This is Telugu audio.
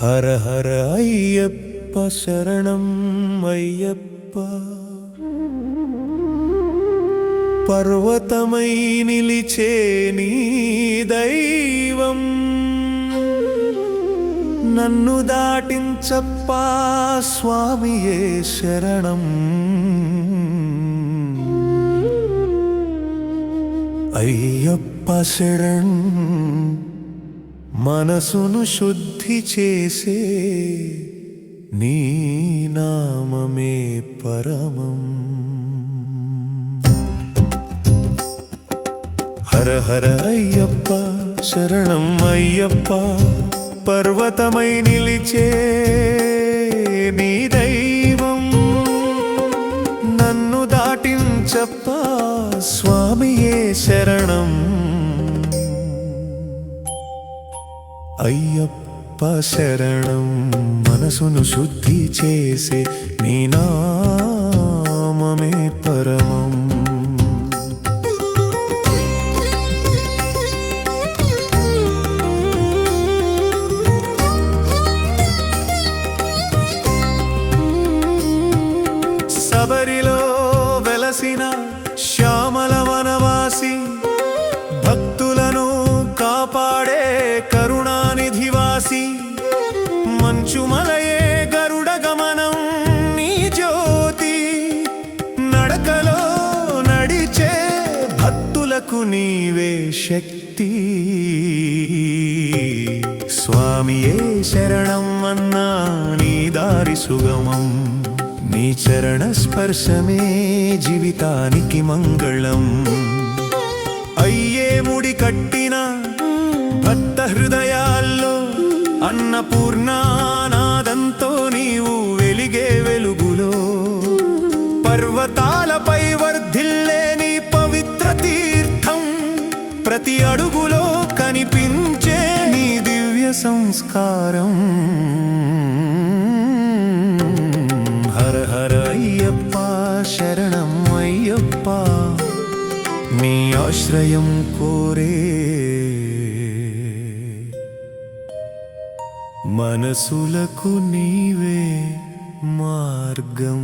హర హర అయ్యప్ప శరణం అయ్యప్ప పర్వతమై నిలిచే నీ దైవం నన్ను దాటించప్పా స్వామియే శరణం అయ్యప్ప శరణ్ మనసును శుద్ధి చేసే నీ నామమే పరమం. హర హర అయ్యప్ప శరణం అయ్యప్ప పర్వతమై నిలిచే నీ దైవం. నన్ను దాటించప్ప స్వామియే శరణం. అయ్యప్ప శరణం మనసును శుద్ధి చేసే నీ నామమే పరమం. శబరిలో వెలసిన శ్యామల వనవాసి మంచుమలయే గరుడ గమనం నీ జ్యోతి. నడకలో నడిచే భక్తులకు నీవే శక్తి. స్వామియే శరణం అన్నా నీ దారి సుగమం. నీ చరణ స్పర్శమే జీవితానికి మంగళం. అయ్యే ముడి కట్టిన భక్త హృదయాల్లో అన్నపూర్ణ ప్రతి అడుగులో కనిపించే నీ దివ్య సంస్కారం. హర హర అయ్యప్ప శరణం అయ్యప్ప నీ ఆశ్రయం కోరే. మనసులకు నీవే మార్గం.